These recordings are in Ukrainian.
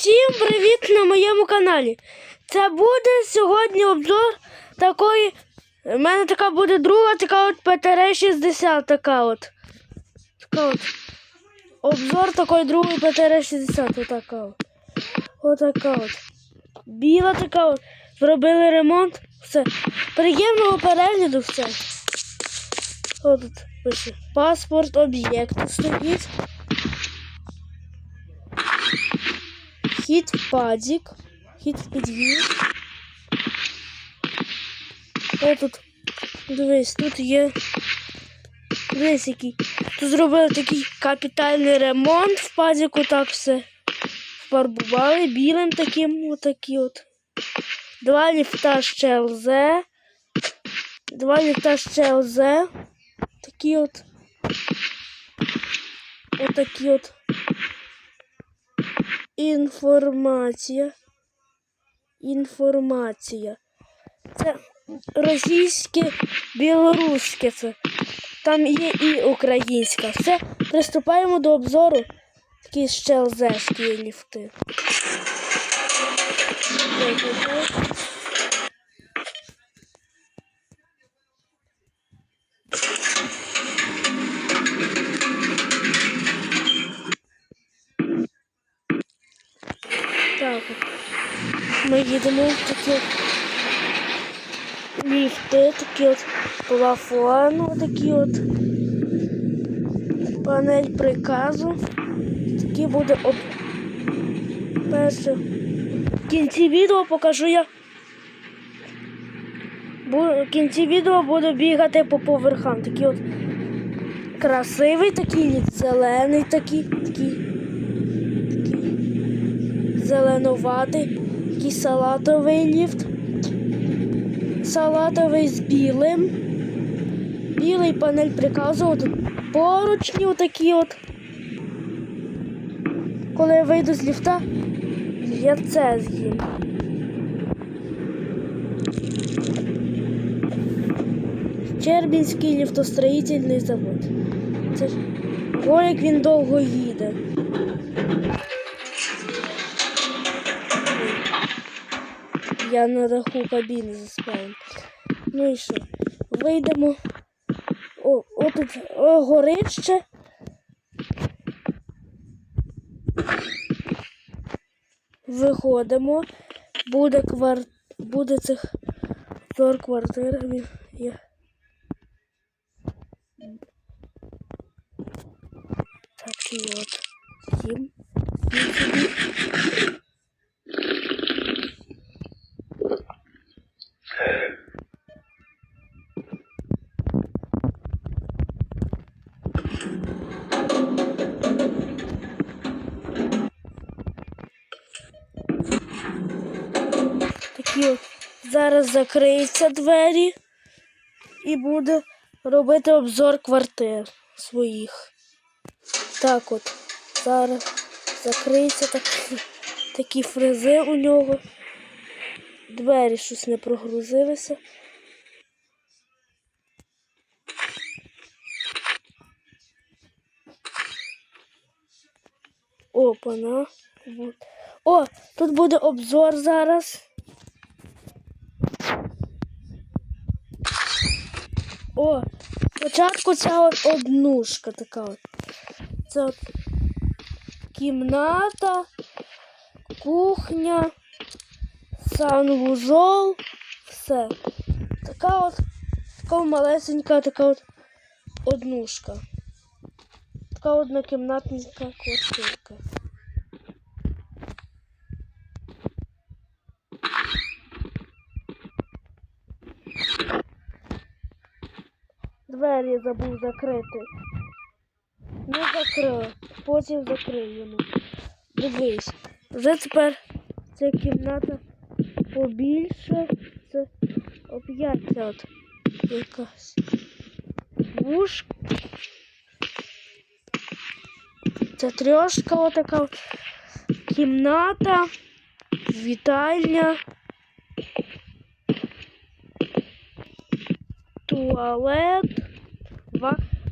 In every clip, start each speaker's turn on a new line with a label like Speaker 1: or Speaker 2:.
Speaker 1: Всім привіт на моєму каналі. Це буде сьогодні обзор такої. У мене така буде друга, така от ПТР 60, така от. Така от. Обзор такої другої ПТР 60, отака от. Отака от. Біла така от. Зробили ремонт. Все. Приємного перегляду все. От тут пише. Паспорт об'єкту стоїть. Хід падік. Хід. О, тут. Дивись, тут є. Дивись, який. Тут зробили такий капітальний ремонт в падіку, так все. Фарбували білим таким, отакі от. Два ліфта ще ЛЗ. Два ліфта ще ЛЗ. Такі от. Отакі от. Інформація. Інформація. Це російське, білоруське це. Там є і українська. Все, приступаємо до обзору. Такі ще лзешкі ліфти. Їдемо в такі ліфти, такі от плафон, такі от панель приказу. Такі буде об... перше. В кінці відео покажу я. В кінці відео буду бігати по поверхам. Такий от красивий, такий зелений такий, такий, такий зеленуватий, такий салатовий ліфт. Салатовий з білим. Білий панель приказу. Тут поручні отакі от. Коли я вийду з ліфта, я це з'їм. Чербінський ліфтостроїтельний завод. Це ж Ой, як він довго їде. Я на даху кабіни заспав. Ну і що? Вийдемо. О, отут о, горище. Виходимо. Буде квар... буде цих квартир. Я... Так, Такі. Зараз закриються двері і буде робити обзор квартир своїх. Так от. Зараз закриються такі, такі фрези у нього. Двері щось не прогрузилися. Опана. Вот. О, тут буде обзор зараз. О, спочатку ця от однушка така от. Це от кімната, кухня, санвузол, все. Така от така малесенька така от однушка. Така однокімнатненька квартирка. Двері забув закрити. Не закрив, потім закриємо. Дивись, вже тепер ця кімната побільше. Це оп'ять от якась вушка. Це трьошка отака кімната, вітальня, туалет,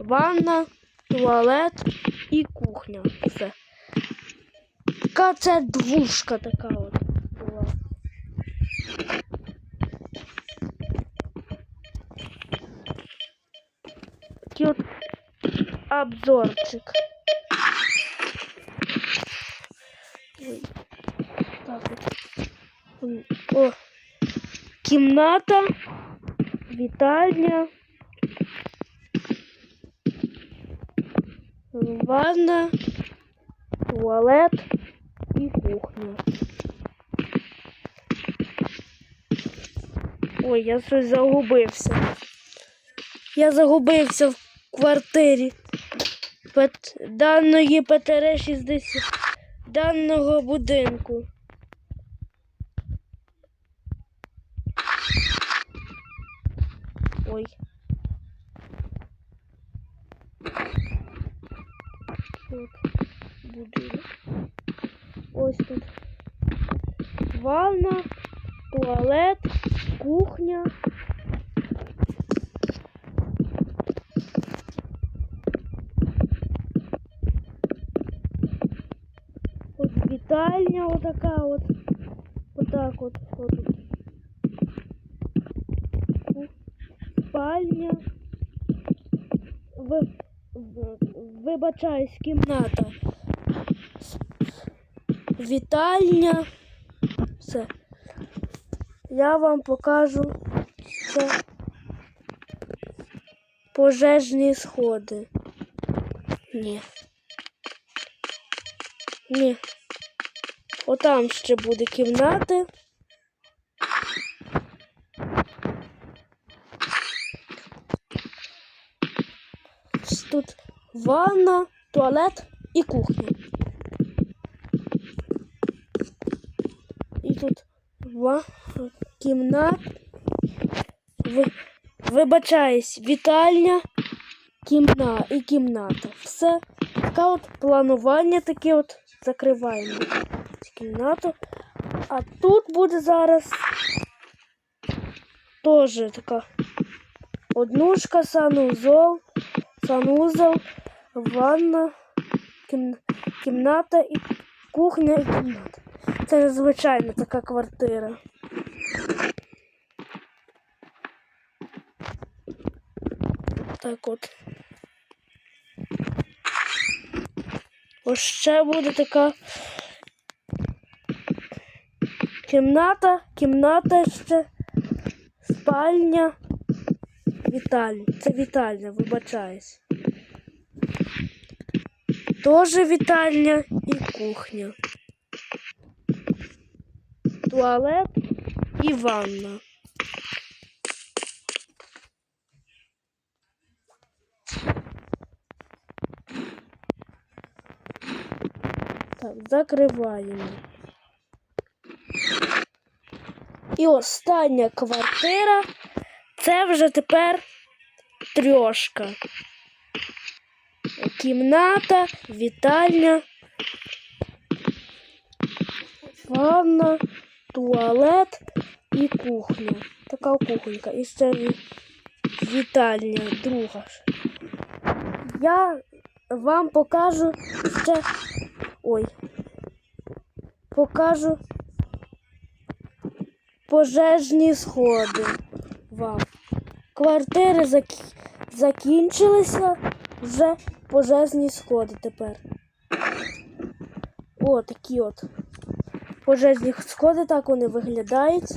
Speaker 1: ванна, туалет і кухня. Все. яка це двушка така от була. Такий от обзорчик. О, кімната, вітальня, ванна, туалет і кухня. Ой, я щось загубився. Я загубився в квартирі пет... даної ПТР 60 даного будинку. Ой. От будинок. Ось тут ванна, туалет, кухня. От вітальня отака от. Отак от. от. Спальня. Вибачаюсь, кімната. Вітальня. Все. Я вам покажу це пожежні сходи. Ні. Ні. Отам ще буде кімнати. Ось Тут ванна, туалет і кухня. І тут ва... кімнат. Ви... Вибачаюсь, вітальня, кімна і кімната. Все. Таке от планування таке от закриваємо кімнату. А тут буде зараз теж така однушка, санузол, санузел, ванна, кім... кімната і кухня і кімната. Це незвичайна така квартира. Так от. Ось ще буде така кімната, кімната ще, спальня, вітальня. Це вітальня, вибачаюсь. Тоже вітальня і кухня. Туалет і ванна. Так, закриваємо. І остання квартира це вже тепер трьошка. Кімната, вітальня, ванна, туалет і кухня. Така кухонька. І ще вітальня, друга. Я вам покажу ще. Ой. Покажу пожежні сходи вам. Квартири зак- закінчилися, вже пожежні сходи тепер. О, такі от. Пожежні сходи, так вони виглядають.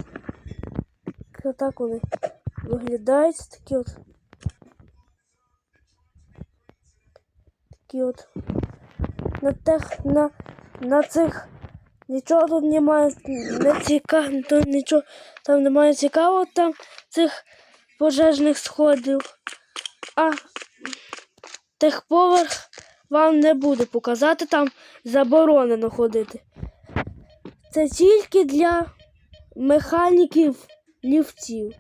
Speaker 1: Так вони виглядають, такі от. Такі от. На тех, на, на цих нічого тут немає не цікавого, тут нічого там немає цікавого там цих пожежних сходів. А техповерх вам не буду показати, там заборонено ходити. Це тільки для механіків ліфтів.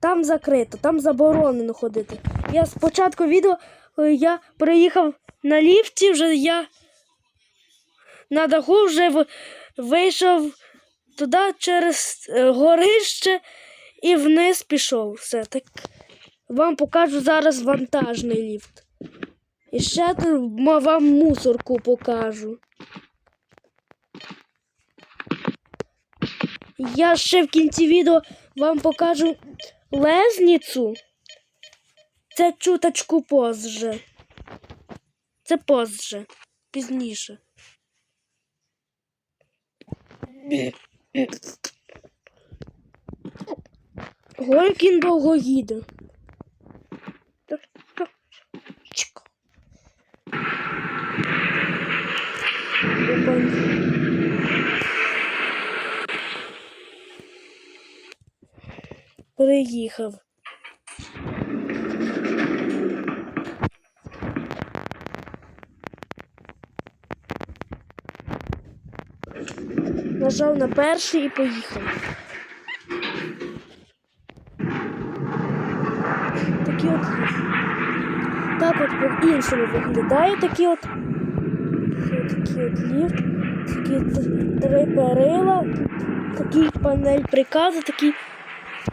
Speaker 1: Там закрито, там заборонено ходити. Я спочатку відео е, я приїхав на ліфті, вже я на даху вже вийшов туди через е, горище і вниз пішов. Все так. Вам покажу зараз вантажний ліфт. І ще тут вам мусорку покажу. Я ще в кінці відео вам покажу лезницю. Це чуточку позже. Це позже. Пізніше. Як довго їде. Так, так. Чик. Опа. Приїхав. Нажав на перший і поїхав. Такі от так от по-іншому виглядає такі от. От ліфт, такі три перила, такий панель приказу, такий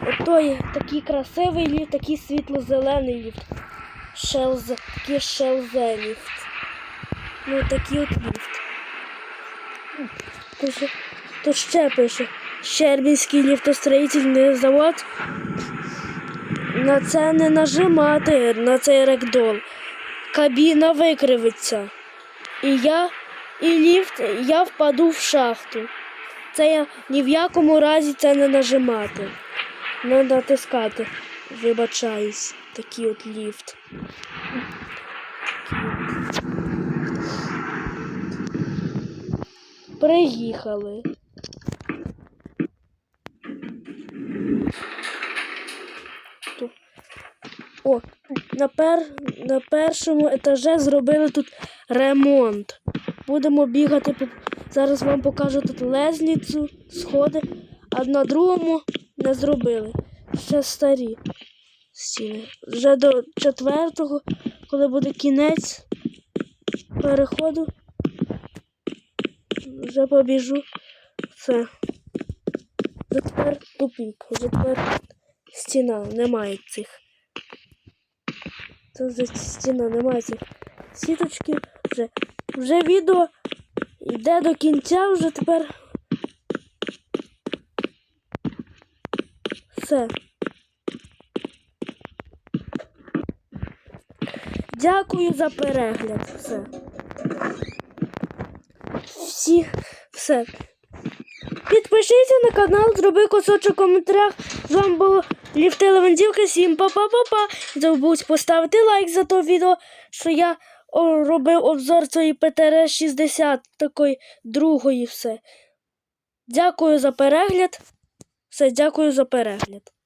Speaker 1: от той, такий красивий ліфт, такий світло-зелений ліфт. Шелзе, такий шелзе ліфт. Ну такий от ліфт. Тут, тут ще пише Щербінський ліфтостроїтельний завод. На це не нажимати, на цей рекдол. Кабіна викривиться. І я, і ліфт, я впаду в шахту. Це я ні в якому разі це не нажимати. Не натискати. Вибачаюсь, такий от ліфт. Приїхали. О, на, пер... на першому етаже зробили тут ремонт. Будемо бігати. по- Зараз вам покажу тут лезницю, сходи, а на другому не зробили. Ще старі стіни. Вже до четвертого, коли буде кінець переходу, вже побіжу. Вже тепер тупік, тепер стіна, немає цих. Це вже стіна, немає цих сіточки. Вже, вже відео йде до кінця, вже тепер. Все. Дякую за перегляд. Все. Всі, все. Підпишіться на канал, зроби кусочок в коментарях. З вами був Ліфтила Левандівка. Всім па-па-па-па. Забудь поставити лайк за то відео, що я робив обзор цієї ПТР 60, такої другої все. Дякую за перегляд. Все, дякую за перегляд.